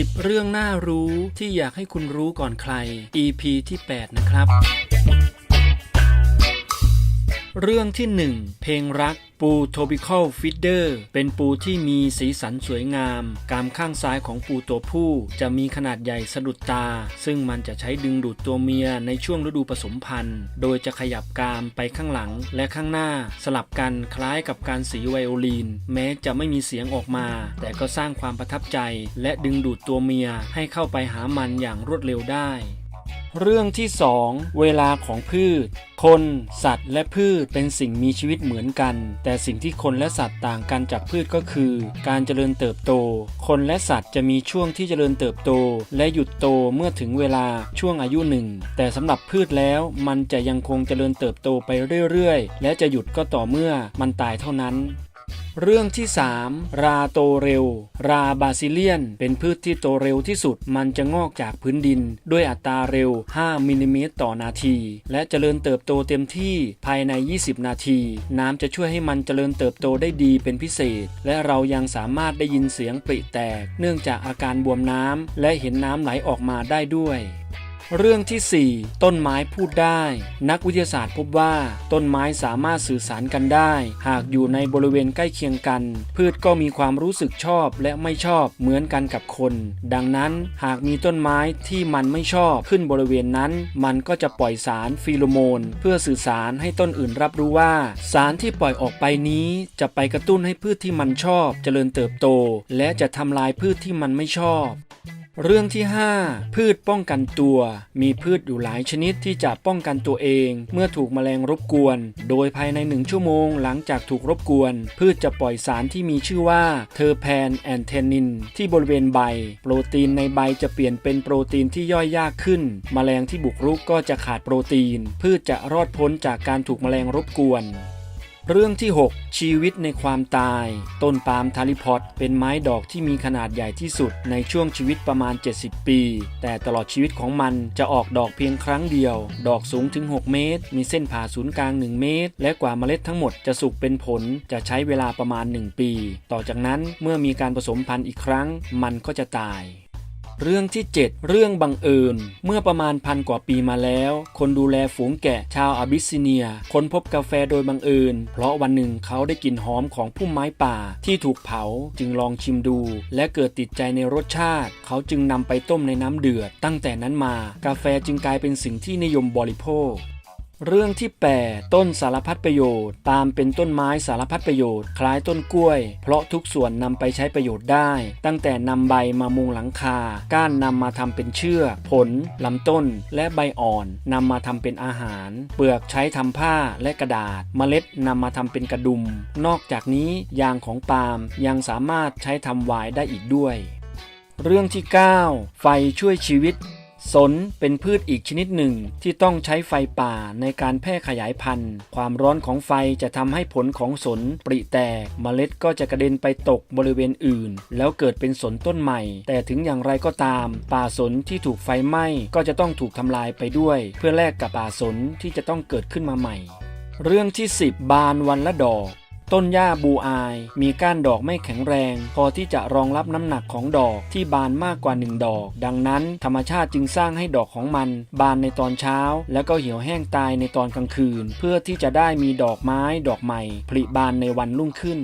10 เรื่องน่ารู้ที่อยากให้คุณรู้ก่อนใคร EP ที่ 8 นะครับ เรื่องที่ 1 เพลงรักปู Tropical Feeder เป็นปูที่มีสีสันสวยงาม กามข้างซ้ายของปูตัวผู้ จะมีขนาดใหญ่สะดุดตา ซึ่งมันจะใช้ดึงดูดตัวเมียในช่วงฤดูผสมพันธุ์ โดยจะขยับกามไปข้างหลังและข้างหน้า สลับกันคล้ายกับการสีไวโอลิน แม้จะไม่มีเสียงออกมา แต่ก็สร้างความประทับใจ และดึงดูดตัวเมียให้เข้าไปหามันอย่างรวดเร็วได้ เรื่องที่ 2 เวลาของพืช คน สัตว์ และพืชเป็นสิ่งมีชีวิตเหมือนกัน แต่สิ่งที่คนและสัตว์ต่างกันจากพืชก็คือ การเจริญเติบโต คนและสัตว์จะมีช่วงที่เจริญเติบโต และหยุดโตเมื่อถึงเวลาช่วงอายุหนึ่งแต่สำหรับพืชแล้วมันจะยังคงเจริญเติบโตไปเรื่อยๆ และจะหยุดก็ต่อเมื่อมันตายเท่านั้น เรื่องที่ 3 ราโตเร็ว ราบาซิเลียน เป็นพืชที่โตเร็วที่สุด มันจะงอกจากพื้นดิน ด้วยอัตราเร็ว 5 มิลลิเมตรต่อนาที และเจริญเติบโตเต็มที่ภายใน 20 นาที น้ำจะช่วยให้มันเจริญเติบโตได้ดีเป็นพิเศษ และเรายังสามารถได้ยินเสียงปริแตก เนื่องจากอาการบวมน้ำและเห็นน้ำไหลออกมาได้ด้วย เรื่องที่ 4 ต้นไม้พูดได้ นักวิทยาศาสตร์พบว่า ต้นไม้สามารถสื่อสารกันได้ หากอยู่ในบริเวณใกล้เคียงกัน พืชก็มีความรู้สึกชอบและไม่ชอบเหมือนกันกับคน ดังนั้นหากมีต้นไม้ที่มันไม่ชอบขึ้นบริเวณนั้น มันก็จะปล่อยสารฟีโรโมน เพื่อสื่อสารให้ต้นอื่นรับรู้ว่า สารที่ปล่อยออกไปนี้ จะไปกระตุ้นให้พืชที่มันชอบเจริญเติบโต และจะทำลายพืชที่มันไม่ชอบ เรื่องที่ 5 พืชป้องกันตัว มีพืชอยู่หลายชนิดที่จะป้องกันตัวเอง เมื่อถูกแมลงรบกวน โดยภายในหนึ่งชั่วโมงหลังจากถูกรบกวน พืชจะปล่อยสารที่มีชื่อว่าเทอร์แพนแอนเทนิน ที่บริเวณใบ โปรตีนในใบจะเปลี่ยนเป็นโปรตีนที่ย่อยยากขึ้น แมลงที่บุกรุกก็จะขาดโปรตีน พืชจะรอดพ้นจากการถูกแมลงรบกวน เรื่องที่ 6 ชีวิตในความตาย ต้นปาล์มทาริพอตเป็นไม้ดอกที่มีขนาดใหญ่ที่สุดในช่วงชีวิตประมาณ 70 ปี แต่ตลอดชีวิตของมันจะออกดอกเพียงครั้งเดียว ดอกสูงถึง 6 เมตร มีเส้นผ่าศูนย์กลาง 1 เมตร และกว่าเมล็ดทั้งหมดจะสุกเป็นผลจะใช้เวลาประมาณ 1 ปี ต่อจากนั้นเมื่อมีการผสมพันธุ์อีกครั้ง มันก็จะตาย เรื่องที่ 7 เรื่องบังเอิญ เมื่อประมาณพันกว่าปีมาแล้ว คนดูแลฝูงแกะชาวอาบิสซิเนีย ค้นพบกาแฟโดยบังเอิญ เพราะวันหนึ่งเขาได้กลิ่นหอมของพุ่มไม้ป่าที่ถูกเผาจึงลองชิมดู และเกิดติดใจในรสชาติ เขาจึงนำไปต้มในน้ำเดือด ตั้งแต่นั้นมากาแฟจึงกลายเป็นสิ่งที่นิยมบริโภค เรื่องที่ 8 ต้นสารพัดประโยชน์ตามเป็นต้นไม้สารพัดประโยชน์ คล้ายต้นกล้วย เพราะทุกส่วนนำไปใช้ประโยชน์ได้ ตั้งแต่นำใบมามุงหลังคา ก้านนำมาทำเป็นเชือกผลลำต้น และใบอ่อนนำมาทำเป็นอาหาร เปลือกใช้ทำผ้าและกระดาษ เมล็ดนำมาทำเป็นกระดุม นอกจากนี้ยางของปาล์มยังสามารถใช้ทำไวน์ได้อีกด้วย เรื่องที่ 9 ไฟช่วยชีวิต สนเป็นพืชอีกชนิดหนึ่งที่ต้องใช้ไฟป่าในการแพร่ขยายพันธุ์ ความร้อนของไฟจะทำให้ผลของสนปริแตกเมล็ดก็จะกระเด็นไปตกบริเวณอื่น แล้วเกิดเป็นสนต้นใหม่ แต่ถึงอย่างไรก็ตาม ป่าสนที่ถูกไฟไหม้ก็จะต้องถูกทำลายไปด้วย เพื่อแลกกับป่าสนที่จะต้องเกิดขึ้นมาใหม่ เรื่องที่ 10 บานวันละดอก ต้นหญ้าบูอาย มีก้านดอกไม่แข็งแรง พอที่จะรองรับน้ำหนักของดอกที่บานมากกว่าหนึ่งดอก ดังนั้น ธรรมชาติจึงสร้างให้ดอกของมัน บานในตอนเช้า แล้วก็เหี่ยวแห้งตายในตอนกลางคืน เพื่อที่จะได้มีดอกไม้ดอกใหม่ผลิบานในวันรุ่งขึ้น